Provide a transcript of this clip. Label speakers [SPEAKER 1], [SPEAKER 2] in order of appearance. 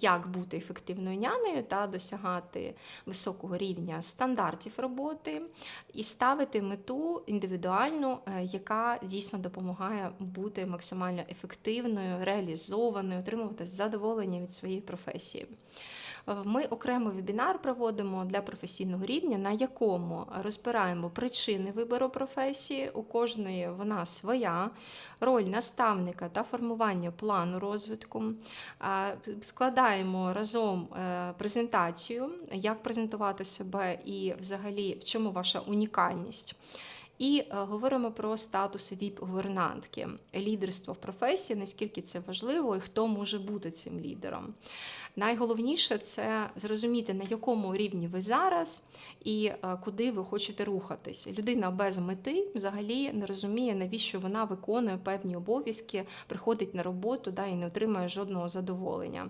[SPEAKER 1] як бути ефективною нянею та досягати високого рівня стандартів роботи і ставити мету індивідуальну, е, яка дійсно допомагає бути максимально ефективною, реалізованою, отримувати задоволення від своєї професії. Ми окремий вебінар проводимо для професійного рівня, на якому розбираємо причини вибору професії. У кожної вона своя, роль наставника та формування плану розвитку. Складаємо разом е, презентацію, як презентувати себе і взагалі в чому ваша унікальність. І е, говоримо про статус ВІП-гувернантки, лідерство в професії, наскільки це важливо і хто може бути цим лідером. Найголовніше це зрозуміти, на якому рівні ви зараз і е, куди ви хочете рухатись. Людина без мети взагалі не розуміє, навіщо вона виконує певні обов'язки, приходить на роботу да, і не отримує жодного задоволення.